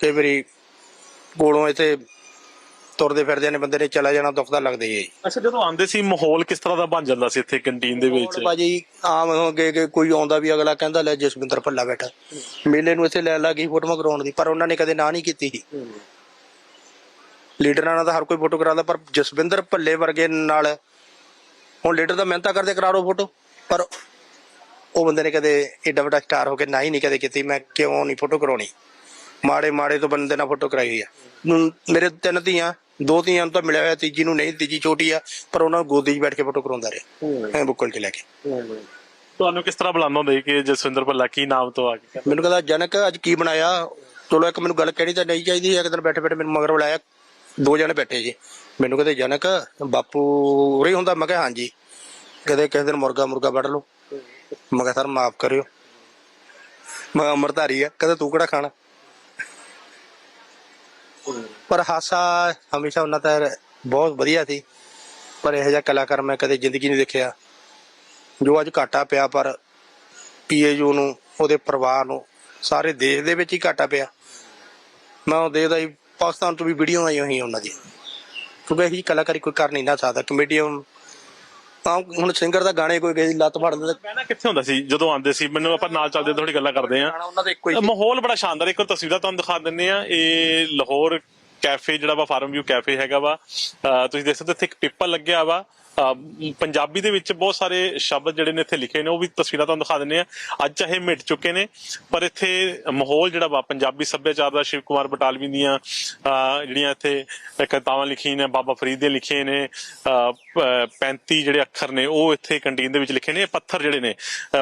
ਕਈ ਵਾਰੀ ਕੋਲੋਂ ਇੱਥੇ ਤੁਰਦੇ ਫਿਰਦੇ ਨੇ ਬੰਦੇ ਨੇ ਚਲਾ ਜਾਣਾ ਦੁੱਖ ਤਾਂ ਲੱਗਦਾ ਹੀ ਹੈ ਜੀ। ਅੱਛਾ ਜਦੋਂ ਆਉਂਦੇ ਸੀ ਮਾਹੌਲ ਕਿਸ ਤਰ੍ਹਾਂ ਦਾ ਬਣ ਜਾਂਦਾ ਸੀ ਇੱਥੇ ਕੰਟੀਨ ਦੇ ਵਿੱਚ? ਹੁਣ ਭਾਜੀ ਆਮ ਹੋ ਗਏ ਕਿ ਕੋਈ ਆਉਂਦਾ ਵੀ ਅਗਲਾ ਕਹਿੰਦਾ ਲੈ ਜਸਵਿੰਦਰ ਭੱਲਾ ਬੈਠਾ। ਮੇਲੇ ਨੂੰ ਇੱਥੇ ਲੈ ਲਾ ਗਈ ਫੋਟੋਆਂ ਕਰਾਉਣ ਦੀ ਪਰ ਉਹਨਾਂ ਨੇ ਕਦੇ ਨਾ ਨਹੀਂ ਕੀਤੀ ਸੀ ਲੀਡਰਾਂ ਨਾਲ ਤਾਂ ਹਰ ਕੋਈ ਫੋਟੋ ਕਰਾਉਂਦਾ ਪਰ ਜਸਵਿੰਦਰ ਭੱਲੇ ਵਰਗੇ ਨਾਲ ਹੁਣ ਲੀਡਰ ਦਾ ਮਿਹਨਤਾਂ ਕਰਦੇ ਕਰਾ ਲਓ ਫੋਟੋ। ਪਰ ਉਹ ਬੰਦੇ ਨੇ ਕਦੇ ਏਡਾ ਵੱਡਾ ਸਟਾਰ ਹੋ ਕੇ ਨਾ ਹੀ ਨਹੀਂ ਕਦੇ ਕੀਤੀ ਮੈਂ ਕਿਉਂ ਨਹੀਂ ਫੋਟੋ ਕਰਾਉਣੀ? ਮਾੜੇ ਮਾੜੇ ਤੋਂ ਬੰਦੇ ਨਾਲ ਫੋਟੋ ਕਰਾਈ ਹੋਈ ਆ। ਮੇਰੇ ਤਿੰਨ ਧੀਆਂ ਦੋ ਧੀਆਂ ਨੂੰ ਤਾਂ ਮਿਲਿਆ ਹੋਇਆ ਤੀਜੀ ਨੂੰ ਨਹੀਂ ਤੀਜੀ ਛੋਟੀ ਆ ਪਰ ਉਹਨਾਂ ਨੂੰ ਗੋਦੀ 'ਚ ਬੈਠ ਕੇ ਫੋਟੋ ਕਰਾਉਂਦਾ ਰਿਹਾ। ਐ ਬੁੱਕਲ 'ਚ ਲੈ ਕੇ। ਤੁਹਾਨੂੰ ਕਿਸ ਤਰ੍ਹਾਂ ਬੁਲਾਉਂਦਾ ਹੁੰਦਾ ਸੀ ਕਿ ਜਸਵਿੰਦਰ ਭੱਲਾ ਕੀ ਨਾਮ ਤੋਂ ਆ ਕੇ ਮੈਨੂੰ ਕਹਿੰਦਾ ਜਨਕ ਅੱਜ ਕੀ ਬਣਾਇਆ? ਚਲੋ ਇੱਕ ਮੈਨੂੰ ਗੱਲ ਕਹਿਣੀ ਤਾਂ ਨਹੀਂ ਚਾਹੀਦੀ ਇੱਕ ਦਿਨ ਬੈਠੇ ਬੈਠੇ ਮੈਨੂੰ ਮਗਰ ਬੁਲਾਇਆ। ਦੋ ਜਣੇ ਬੈਠੇ ਜੀ। ਮੈਨੂੰ ਕਹਿੰਦੇ ਜਨਕ ਬਾਪੂ ਉਰੇ ਹੀ ਹੁੰਦਾ? ਮੈਂ ਕਿਹਾ ਹਾਂਜੀ। ਕਦੇ ਕਿਸੇ ਦਿਨ ਮੁਰਗਾ ਮੁਰਗਾ ਵੱਢ ਲਓ। ਮੈਂ ਕਿਹਾ ਸਰ ਮਾਫ ਕਰਿਓ। ਮੈਂ ਅਮਰਧਾਰੀ ਆ। ਕਹਿੰਦਾ ਤੂੰ ਕਿਹੜਾ ਖਾਣਾ? ਪਰ ਹਾਸਾ ਹਮੇਸ਼ਾ ਉਹਨਾਂ ਦਾ ਬਹੁਤ ਵਧੀਆ ਸੀ। ਪਰ ਇਹੋ ਜਿਹਾ ਕਲਾਕਾਰ ਮੈਂ ਕਦੇ ਜ਼ਿੰਦਗੀ ਨਹੀਂ ਦੇਖਿਆ। ਜੋ ਅੱਜ ਘਾਟਾ ਪਿਆ ਪਰ ਪੀਏਯੂ ਨੂੰ ਉਹਦੇ ਪਰਿਵਾਰ ਨੂੰ ਸਾਰੇ ਦੇਸ਼ ਦੇ ਵਿੱਚ ਹੀ ਘਾਟਾ ਪਿਆ। ਮੈਂ ਉਹ ਦੇਖਦਾ ਹੀ ਪਾਕਿਸਤਾਨ ਤੋਂ ਵੀ ਵੀਡੀਓ ਆਈ ਹੋਈ ਉਹਨਾਂ ਦੀ ਕਿਉਂਕਿ ਇਹੀ ਕਲਾਕਾਰੀ ਕੋਈ ਕਰ ਨਹੀਂ ਨਾ ਸਕਦਾ ਕਮੇਡੀਅਨ ਤਾਂ ਹੁਣ ਸਿੰਗਰ ਦਾ ਗਾਣੇ ਕੋਈ ਕਿਸੇ ਲੱਤ ਫੜ ਦਿੰਦਾ। ਮੈਂ ਨਾ ਕਿੱਥੇ ਹੁੰਦਾ ਸੀ ਜਦੋਂ ਆਉਂਦੇ ਸੀ ਮੈਨੂੰ ਆਪਾਂ ਨਾਲ ਚੱਲਦੇ ਥੋੜੀ ਗੱਲਾਂ ਕਰਦੇ ਆ ਮਾਹੌਲ ਬੜਾ ਸ਼ਾਨਦਾਰ ਇੱਕ ਵਾਰ ਤਸਵੀਰਾਂ ਤੁਹਾਨੂੰ ਦਿਖਾ ਦਿੰਨੇ ਆ ਇਹ ਲਾਹੌਰ ਕੈਫੇ ਜਿਹੜਾ ਵਾ, ਫਾਰਮ ਵਿਊ ਕੈਫੇ ਹੈਗਾ ਵਾ। ਤੁਸੀਂ ਦੇਖ ਸਕਦੇ ਇੱਥੇ ਇੱਕ ਪਿੱਪਲ ਲੱਗਿਆ ਵਾ। ਪੰਜਾਬੀ ਦੇ ਵਿੱਚ ਬਹੁਤ ਸਾਰੇ ਸ਼ਬਦ ਜਿਹੜੇ ਨੇ ਇੱਥੇ ਲਿਖੇ ਨੇ, ਉਹ ਵੀ ਤਸਵੀਰਾਂ ਤੁਹਾਨੂੰ ਦਿਖਾ ਦਿੰਨੇ ਆ। ਅੱਜ ਚਾਹੇ ਮਿਟ ਚੁੱਕੇ ਨੇ, ਪਰ ਇੱਥੇ ਮਾਹੌਲ ਜਿਹੜਾ ਵਾ, ਪੰਜਾਬੀ ਸੱਭਿਆਚਾਰ ਦਾ, ਸ਼ਿਵ ਕੁਮਾਰ ਬਟਾਲਵੀ ਦੀਆਂ ਜਿਹੜੀਆਂ ਇੱਥੇ ਕਵਿਤਾਵਾਂ ਲਿਖੀਆਂ ਨੇ, ਬਾਬਾ ਫਰੀਦ ਦੇ ਲਿਖੇ ਨੇ, ਅਹ 35 ਜਿਹੜੇ ਅੱਖਰ ਨੇ, ਉਹ ਇੱਥੇ ਕੰਟੀਨ ਦੇ ਵਿੱਚ ਲਿਖੇ ਨੇ। ਇਹ ਪੱਥਰ ਜਿਹੜੇ ਨੇ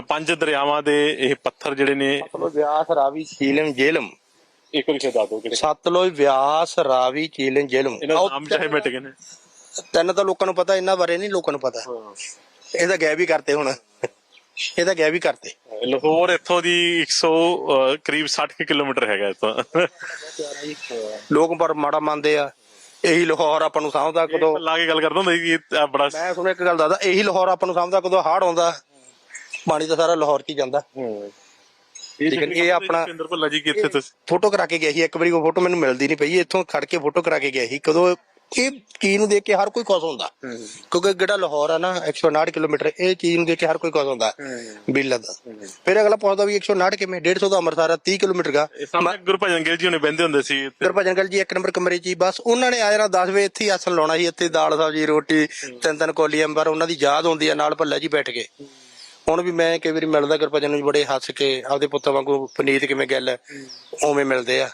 ਪੰਜ ਦਰਿਆਵਾਂ ਦੇ ਇਹ ਪੱਥਰ ਜਿਹੜੇ ਨੇ ਸਤਲੁਜ ਰਾਵੀ ਚੀਲਮ ਜੇਲਮ। ਇੱਕ ਵਾਰੀ ਫਿਰ ਦੱਸ ਦਿਓ ਕਿਹੜੇ ਸਤਲੁਜ ਵਿਆਸ ਰਾਵੀ ਚੀਲਮ ਜੇਲਮ ਇਹਨਾਂ ਦੇ ਨਾਮ ਚਾਹੇ ਮਿਟ ਗਏ ਨੇ। ਤਿੰਨ ਤਾਂ ਲੋਕਾਂ ਨੂੰ ਪਤਾ ਇਹਨਾਂ ਬਾਰੇ ਨਹੀਂ ਲੋਕਾਂ ਨੂੰ ਪਤਾ। ਇਹਦਾ ਗੈਪ ਵੀ ਕਰਤੇ ਹੁਣ। ਇਹਦਾ ਗੈਪ ਵੀ ਕਰਤੇ। ਲਾਹੌਰ ਇੱਥੋਂ ਦੀ 100 ਅਹ, ਕਰੀਬ 60 ਕੁ ਕਿਲੋਮੀਟਰ ਹੈਗਾ ਇੱਥੋਂ। ਲੋਕ ਪਰ ਮਾੜਾ ਮੰਨਦੇ ਆ। ਇਹੀ ਲਾਹੌਰ ਆਪਾਂ ਨੂੰ ਸਮਝਦਾ ਕਦੋਂ। ਲਾ ਕੇ ਗੱਲ ਕਰਦਾ ਹੁੰਦਾ ਸੀ ਕਿ ਇਹ ਬੜਾ ਮੈਂ ਤੁਹਾਨੂੰ ਇੱਕ ਗੱਲ ਦੱਸਦਾ ਇਹੀ ਲਾਹੌਰ ਆਪਾਂ ਨੂੰ ਸਮਝਦਾ ਕਦੋਂ ਹਾੜ ਆਉਂਦਾ। ਪਾਣੀ ਤਾਂ ਸਾਰਾ ਲਾਹੌਰ 'ਚ ਹੀ ਜਾਂਦਾ। ਲੇਕਿਨ ਇਹ ਆਪਣਾ- ਸਿੰਦਰ ਭੱਲਾ ਜੀ ਕਿੱਥੇ ਤੁਸੀਂ? ਫੋਟੋ ਕਰਾ ਕੇ ਗਿਆ ਸੀ ਇੱਕ ਵਾਰੀ ਉਹ ਫੋਟੋ ਮੈਨੂੰ ਮਿਲਦੀ ਨਹੀਂ ਪਈ ਇੱਥੋਂ ਖੜ ਕੇ ਫੋਟੋ ਕਰਾ ਕੇ ਗਿਆ ਸੀ। ਕਦੋਂ ਇਹ ਚੀਜ਼ ਨੂੰ ਦੇਖ ਕੇ ਹਰ ਕੋਈ ਖੁਸ਼ ਹੁੰਦਾ। ਕਿਉਂਕਿ ਜਿਹੜਾ ਲਾਹੌਰ ਆ ਨਾ 159 ਕਿਲੋਮੀਟਰ ਇਹ ਚੀਜ਼ ਨੂੰ ਦੇਖ ਕੇ ਹਰ ਕੋਈ ਖੁਸ਼ ਹੁੰਦਾ ਬਿੱਲ ਦਾ। ਫਿਰ ਅਗਲਾ ਪੁੱਛਦਾ ਵੀ 159 ਕਿਵੇਂ 150 ਦਾ ਅੰਮ੍ਰਿਤਸਰ ਆ 30 ਕਿਲੋਮੀਟਰ ਦਾ ਗੁਰਭਜਨ ਗਿੱਲ ਜੀ ਹੁਣੇ ਬਹਿੰਦੇ ਹੁੰਦੇ ਸੀ। ਗੁਰਭਜਨ ਗੱਲ ਜੀ ਇੱਕ ਨੰਬਰ ਕਮਰੇ 'ਚ ਬਸ ਉਹਨਾਂ ਨੇ ਆ ਜਾਣਾ 10 ਵਜੇ ਇੱਥੇ ਆਸਣ ਲਾਉਣਾ ਸੀ ਇੱਥੇ ਦਾਲ ਸਬਜ਼ੀ ਰੋਟੀ ਤਿੰਨ ਤਿੰਨ ਕੋਲੀ ਅੰਬਰ ਉਹਨਾਂ ਦੀ ਯਾਦ ਹੁੰਦੀ ਆ ਨਾਲ ਭੱਲਾ ਜੀ ਬੈਠ ਕੇ। ਹੁਣ ਵੀ ਮੈਂ ਕਈ ਵਾਰੀ ਮਿਲਦਾ ਗੁਰਭਜਨ ਨੂੰ ਬੜੇ ਹੱਸ ਕੇ ਆਪਦੇ ਪੁੱਤਾਂ ਵਾਂਗੂ ਪਨੀਤ ਕਿਵੇਂ ਗੱਲ ਉਵੇਂ ਮਿਲਦੇ ਆ।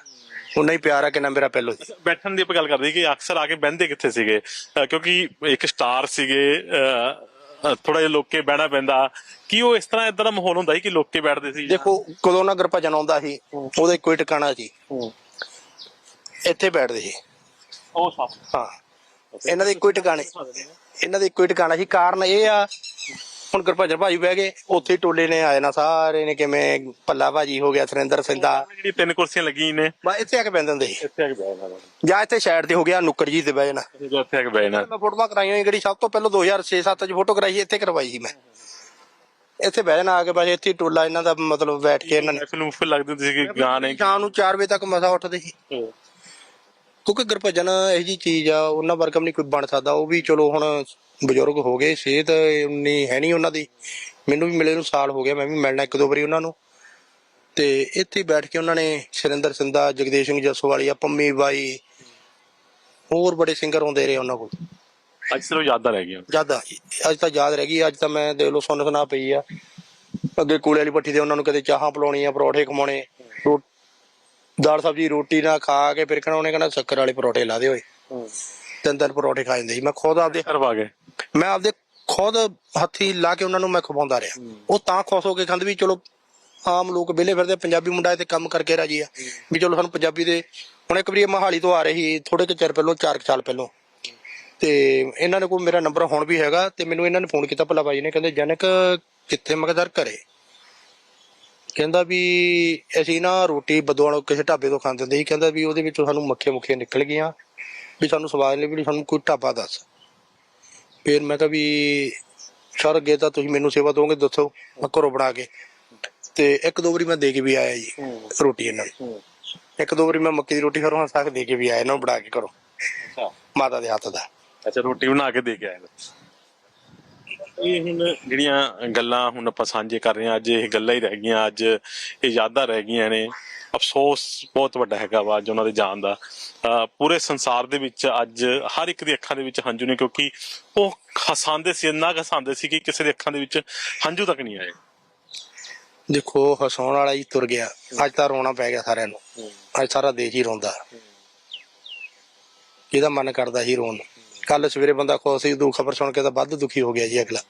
ਉਹਨਾਂ ਹੀ ਪਿਆਰ ਆ ਕਿੰਨਾ ਮੇਰਾ ਪਹਿਲੋ ਜੀ। ਬੈਠਣ ਦੀ ਆਪਾਂ ਗੱਲ ਕਰਦੇ ਕਿ ਅਕਸਰ ਆ ਕੇ ਬਹਿੰਦੇ ਕਿੱਥੇ ਸੀਗੇ? ਕਿਉਂਕਿ ਇੱਕ ਸਟਾਰ ਸੀਗੇ ਥੋੜਾ ਜਿਹਾ ਲੋਕੇ ਬਹਿਣਾ ਪੈਂਦਾ। ਕੀ ਉਹ ਇਸ ਤਰ੍ਹਾਂ ਇਦਾਂ ਦਾ ਮਾਹੌਲ ਹੁੰਦਾ ਸੀ ਕਿ ਲੋਕੇ ਬੈਠਦੇ ਸੀ ਦੇਖੋ ਕਦੋਂ ਨਾ ਗੁਰਭਜਨ ਆਉਂਦਾ ਸੀ ਉਹਦਾ ਕੋਈ ਟਿਕਾਣਾ ਸੀ। ਇੱਥੇ ਬੈਠਦੇ ਸੀ। ਉਹ ਸਾਫ਼। ਹਾਂ। ਇਹਨਾਂ ਦੇ ਕੋਈ ਟਿਕਾਣੇ। ਇਹਨਾਂ ਦੇ ਕੋਈ ਟਿਕਾਣਾ ਸੀ। ਕਾਰਨ ਇਹ ਆ ਹੁਣ ਗੁਰਭਜਨ ਭਾਜੀ ਬਹਿ ਗਏ ਉੱਥੇ ਹੀ ਟੋਲੇ ਨੇ ਆਏ ਨਾ ਸਾਰੇ ਨੇ ਕਿਵੇਂ ਪੱਲਾ ਭਾਜੀ ਹੋ ਗਿਆ ਸੁਰਿੰਦਰ ਸਿੰਧਾ। ਜਿਹੜੀ ਤਿੰਨ ਕੁਰਸੀਆਂ ਲੱਗੀਆਂ ਨੇ। ਬਸ ਇੱਥੇ ਆ ਕੇ ਬੈਠ ਜਾਂਦੇ ਸੀ। ਇੱਥੇ ਆ ਕੇ ਬਹਿਣਾ ਜਾਂ ਇੱਥੇ ਸਾਈਡ ਤੇ ਹੋ ਗਿਆ ਨੁੱਕਰ ਜੀ ਤੇ ਬਹਿ ਜਾਣਾ। ਇੱਥੇ ਆ ਕੇ ਬਹਿਣਾ ਮੈਂ ਫੋਟੋਆਂ ਕਰਾਈਆਂ ਹੋਈ ਜਿਹੜੀ ਸਭ ਤੋਂ ਪਹਿਲਾਂ 2006-7 ਚ ਫੋਟੋ ਕਰਾਈ ਸੀ ਇੱਥੇ ਕਰਵਾਈ ਸੀ ਮੈਂ। ਇੱਥੇ ਬਹਿ ਜਾਣਾ ਆ ਕੇ ਬਸ ਇੱਥੇ ਹੀ ਟੋਲਾ ਇਹਨਾਂ ਦਾ ਮਤਲਬ ਬੈਠ ਕੇ ਇਹਨਾਂ ਨੇ। ਫਿਲਮ ਫਿਰ ਲੱਗਦੀ ਹੁੰਦੀ ਸੀ ਕਿ ਗਾਣੇ ਸ਼ਾਮ ਨੂੰ 4 ਵਜੇ ਤੱਕ ਮਸਾ ਉੱਠਦੇ ਸੀ। ਕਿਉਂਕਿ ਗੁਰਭਜਨ ਇਹੋ ਜੀ ਚੀਜ਼ ਆ ਉਹਨਾਂ ਵਰਗਾ ਨਹੀਂ ਕੋਈ ਬਣ ਸਕਦਾ। ਉਹ ਵੀ ਚਲੋ ਹੁਣ ਬਜ਼ੁਰਗ ਹੋ ਗਏ ਸਿਹਤ ਉਨੀ ਹੈ ਨਹੀਂ ਉਹਨਾਂ ਦੀ। ਮੈਨੂੰ ਵੀ ਮਿਲੇ ਨੂੰ ਸਾਲ ਹੋ ਗਿਆ ਮੈਂ ਵੀ ਮਿਲਣਾ ਇੱਕ ਦੋ ਵਾਰੀ ਉਹਨਾਂ ਨੂੰ। ਤੇ ਇੱਥੇ ਬੈਠ ਕੇ ਉਹਨਾਂ ਨੇ ਸੁਰਿੰਦਰ ਸਿੰਧਾ ਜਗਦੀਸ਼ ਸਿੰਘ ਜਸਵਾਲੀਆ ਪੰਮੀ ਬਾਈ ਹੋਰ ਬੜੇ ਸਿੰਗਰ ਆਉਂਦੇ ਰਹੇ ਉਹਨਾਂ ਕੋਲ। ਅੱਜ ਸਿਰਫ ਯਾਦਾਂ ਰਹਿ ਗਈਆਂ। ਜਦ ਅੱਜ ਤਾਂ ਯਾਦ ਰਹਿ ਗਈ ਅੱਜ ਤਾਂ ਮੈਂ ਦੇਖ ਲਓ ਸੁਣ ਸੁਣਾ ਪਈ ਆ। ਅੱਗੇ ਕੂਲੇ ਵਾਲੀ ਭੱਠੀ ਤੇ ਉਹਨਾਂ ਨੂੰ ਕਦੇ ਚਾਹਾਂ ਪਲਾਉਣੀ ਆ ਪਰੌਠੇ ਖਮਾਉਣੇ ਰੋ- ਦਾਲ ਸਬਜ਼ੀ ਰੋਟੀ ਨਾ ਖਾ ਕੇ ਫਿਰ ਕਹਿਣਾ ਉਹਨੇ ਕਹਿਣਾ ਸ਼ੱਕਰ ਵਾਲੇ ਪਰੌਠੇ ਲਾ ਦੇ ਓਏ। ਤਿੰਨ ਤਿੰਨ ਪਰੌਠੇ ਖਾ ਜਾਂਦੇ ਸੀ। ਮੈਂ ਖੁਦ ਆਪਦੇ ਕਰਵਾ ਗਏ ਮੈਂ ਆਪਦੇ ਖੁਦ ਹੱਥੀ ਲਾ ਕੇ ਉਹਨਾਂ ਨੂੰ ਮੈਂ ਖਵਾਉਂਦਾ ਰਿਹਾ। ਉਹ ਤਾਂ ਖੁਸ਼ ਹੋ ਕੇ ਖਾਂਦੇ ਵੀ ਚਲੋ ਆਮ ਲੋਕ ਵਿਹਲੇ ਫਿਰਦੇ ਪੰਜਾਬੀ ਮੁੰਡਾ ਤੇ ਕੰਮ ਕਰਕੇ ਰਾਜੀ ਆ। ਵੀ ਚਲੋ ਸਾਨੂੰ ਪੰਜਾਬੀ ਦੇ ਹੁਣ ਇੱਕ ਵਾਰੀ ਮਹਾਲੀ ਤੋਂ ਆ ਰਹੀ ਥੋੜੇ ਕੁ ਚਿਰ ਪਹਿਲਾਂ 4 ਸਾਲ ਪਹਿਲਾਂ। ਤੇ ਇਹਨਾਂ ਨੇ ਕੋਈ ਮੇਰਾ ਨੰਬਰ ਹੁਣ ਵੀ ਹੈਗਾ ਤੇ ਮੈਨੂੰ ਇਹਨਾਂ ਨੇ ਫੋਨ ਕੀਤਾ ਭਲਾ ਬਾਈ ਨੇ ਕਹਿੰਦੇ ਜਨਕ ਕਿੱਥੇ? ਮੈਂ ਕਿਹਾ ਘਰੇ। ਕਹਿੰਦਾ ਵੀ ਅਸੀਂ ਨਾ ਰੋਟੀ ਬਦੋਵਾਲ ਕਿਸੇ ਢਾਬੇ ਤੋਂ ਖਾਂਦੇ ਹੁੰਦੇ ਸੀ। ਕਹਿੰਦਾ ਵੀ ਉਹਦੇ ਵਿੱਚੋਂ ਸਾਨੂੰ ਮੱਖੀਆਂ ਮੁੱਖੀਆਂ ਨਿਕਲ ਗਈਆਂ। ਵੀ ਸਾਨੂੰ ਸਵਾਦ ਲਈ ਵੀ ਸਾਨੂੰ ਕੋਈ ਢਾਬਾ ਦੱਸ। ਫਿਰ ਮੈਂ ਕਿਹਾ ਵੀ ਸਰ ਅੱਗੇ ਤਾਂ ਤੁਸੀਂ ਮੈਨੂੰ ਸੇਵਾ ਦੋਗੇ ਦੱਸੋ ਮੈਂ ਘਰੋਂ ਬਣਾ ਕੇ। ਤੇ ਇੱਕ ਦੋ ਵਾਰੀ ਮੈਂ ਦੇ ਕੇ ਵੀ ਆਇਆ ਜੀ ਰੋਟੀ ਇਹਨਾਂ ਨੂੰ। ਇੱਕ ਦੋ ਵਾਰੀ ਮੈਂ ਮੱਕੀ ਦੀ ਰੋਟੀ ਘਰੋਂ ਸਾਗ ਦੇ ਕੇ ਵੀ ਆਇਆ ਇਹਨਾਂ ਨੂੰ ਬਣਾ ਕੇ ਘਰੋਂ। ਅੱਛਾ। ਮਾਤਾ ਦੇ ਹੱਥ ਦਾ। ਅੱਛਾ ਰੋਟੀ ਬਣਾ ਕੇ ਦੇ ਕੇ ਨੇ। ਇਹ ਹੁਣ ਜਿਹੜੀਆਂ ਗੱਲਾਂ ਹੁਣ ਆਪਾਂ ਸਾਂਝੇ ਕਰ ਰਹੇ ਹਾਂ ਅੱਜ ਇਹ ਗੱਲਾਂ ਹੀ ਰਹਿ ਗਈਆਂ ਅੱਜ ਇਹ ਯਾਦਾਂ ਰਹਿ ਗਈਆਂ ਨੇ। ਅਫਸੋਸ ਬਹੁਤ ਵੱਡਾ ਹੈਗਾ ਵਾ ਅੱਜ ਉਹਨਾਂ ਦੇ ਜਾਨ ਦਾ। ਅਹ ਪੂਰੇ ਸੰਸਾਰ ਦੇ ਵਿੱਚ ਅੱਜ ਹਰ ਇੱਕ ਦੀ ਅੱਖਾਂ ਦੇ ਵਿੱਚ ਹੰਝੂ ਨੇ ਕਿਉਂਕਿ ਉਹ ਹਸਾਉਂਦੇ ਸੀ, ਇੰਨਾ ਕੁ ਹਸਾਉਂਦੇ ਸੀ ਕਿ ਕਿਸੇ ਦੀ ਅੱਖਾਂ ਦੇ ਵਿੱਚ ਹੰਝੂ ਤੱਕ ਨਹੀਂ ਆਏ। ਦੇਖੋ ਹਸਾਉਣ ਵਾਲਾ ਹੀ ਤੁਰ ਗਿਆ। ਅੱਜ ਤਾਂ ਰੋਣਾ ਪੈ ਗਿਆ ਸਾਰਿਆਂ ਨੂੰ। ਅੱਜ ਸਾਰਾ ਦੇਸ਼ ਹੀ ਰੋਂਦਾ। ਜਿਹਦਾ ਮਨ ਕਰਦਾ ਸੀ ਰੋਣ। ਕੱਲ ਸਵੇਰੇ ਬੰਦਾ ਖੁਸ਼ ਸੀ ਦੂ ਖਬਰ ਸੁਣ ਕੇ ਤਾਂ ਵੱਧ ਦੁਖੀ ਹੋ ਗਿਆ ਜੀ ਅਗਲਾ।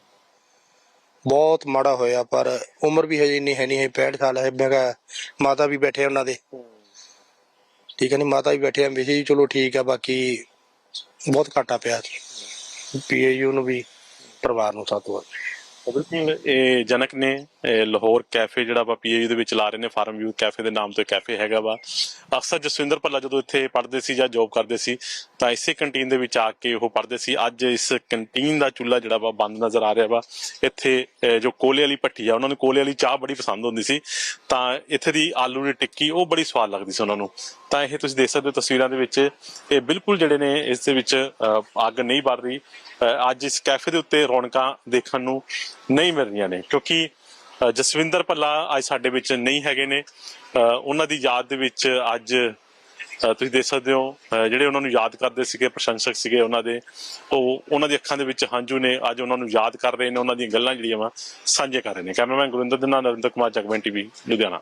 ਬਹੁਤ ਮਾੜਾ ਹੋਇਆ ਪਰ ਉਮਰ ਵੀ ਹਜੇ ਇੰਨੀ ਹੈ ਨਹੀਂ ਹੈ 65 ਸਾਲ ਹੈ। ਮੈਂ ਕਿਹਾ ਮਾਤਾ ਵੀ ਬੈਠੇ ਉਹਨਾਂ ਦੇ। ਠੀਕ ਹੈ ਨਹੀਂ ਮਾਤਾ ਵੀ ਬੈਠੇ ਆ। ਵੀ ਜੀ ਚਲੋ ਠੀਕ ਆ ਬਾਕੀ ਬਹੁਤ ਘਾਟਾ ਪਿਆ ਪੀਏਯੂ ਨੂੰ ਵੀ ਪਰਿਵਾਰ ਨੂੰ ਸਾਤੋਂ ਬਿਲਕੁਲ ਇਹ ਜਨਕ ਨੇ ਲਾਹੌਰ ਕੈਫੇ ਜਿਹੜਾ ਵਾ ਪੀਏਯੂ ਦੇ ਵਿੱਚ ਲਾ ਰਹੇ ਨੇ, ਫਾਰਮ ਯੂ ਕੈਫੇ ਦੇ ਨਾਮ ਤੋਂ ਕੈਫੇ ਹੈਗਾ ਵਾ। ਅਕਸਰ ਜਸਵਿੰਦਰ ਭੱਲਾ ਜਦੋਂ ਇੱਥੇ ਪੜ੍ਹਦੇ ਸੀ ਜਾਂ ਜੌਬ ਕਰਦੇ ਸੀ, ਤਾਂ ਇਸੇ ਕੰਟੀਨ ਦੇ ਵਿੱਚ ਆ ਕੇ ਉਹ ਪੜ੍ਹਦੇ ਸੀ। ਅੱਜ ਇਸ ਕੰਟੀਨ ਦਾ ਚੁੱਲ੍ਹਾ ਜਿਹੜਾ ਵਾ, ਬੰਦ ਨਜ਼ਰ ਆ ਰਿਹਾ ਵਾ। ਇੱਥੇ ਜੋ ਕੋਲੇ ਵਾਲੀ ਭੱਠੀ ਆ, ਉਹਨਾਂ ਨੂੰ ਕੋਲੇ ਵਾਲੀ ਚਾਹ ਬੜੀ ਪਸੰਦ ਹੁੰਦੀ ਸੀ। ਤਾਂ ਇੱਥੇ ਦੀ ਆਲੂ ਦੀ ਟਿੱਕੀ, ਉਹ ਬੜੀ ਸਵਾਦ ਲੱਗਦੀ ਸੀ ਉਹਨਾਂ ਨੂੰ। ਤਾਂ ਇਹ ਤੁਸੀਂ ਦੇਖ ਸਕਦੇ ਹੋ ਤਸਵੀਰਾਂ ਦੇ ਵਿੱਚ, ਇਹ ਬਿਲਕੁਲ ਜਿਹੜੇ ਨੇ, ਇਸ ਦੇ ਵਿੱਚ ਅੱਗ ਨਹੀਂ ਬਲ ਰਹੀ। ਅੱਜ ਇਸ ਕੈਫੇ ਦੇ ਉੱਤੇ ਰੌਣਕਾਂ ਦੇਖਣ ਨੂੰ ਨਹੀਂ ਮਿਲ ਰਹੀਆਂ ਨੇ, ਕਿਉਂਕਿ ਜਸਵਿੰਦਰ ਭੱਲਾ ਅੱਜ ਸਾਡੇ ਵਿੱਚ ਨਹੀਂ ਹੈਗੇ ਨੇ। ਉਹਨਾਂ ਦੀ ਯਾਦ ਦੇ ਵਿੱਚ ਅੱਜ ਤੁਸੀਂ ਦੇਖ ਸਕਦੇ ਹੋ ਜਿਹੜੇ ਉਹਨਾਂ ਨੂੰ ਯਾਦ ਕਰਦੇ ਸੀਗੇ, ਪ੍ਰਸ਼ੰਸਕ ਸੀਗੇ ਉਹਨਾਂ ਦੇ, ਉਹ ਉਹਨਾਂ ਦੀ ਅੱਖਾਂ ਦੇ ਵਿੱਚ ਹੰਝੂ ਨੇ, ਅੱਜ ਉਹਨਾਂ ਨੂੰ ਯਾਦ ਕਰ ਰਹੇ ਨੇ, ਉਹਨਾਂ ਦੀਆਂ ਗੱਲਾਂ ਜਿਹੜੀਆਂ ਵਾ ਸਾਂਝੇ ਕਰ ਰਹੇ ਨੇ। ਕੈਮਰਾਮੈਨ ਗੁਰਿੰਦਰ ਦੇ ਨਾਲ ਨਰਿੰਦਰ ਕੁਮਾਰ, ਜਗਮੈਨ ਟੀਵੀ, ਲੁਧਿਆਣਾ।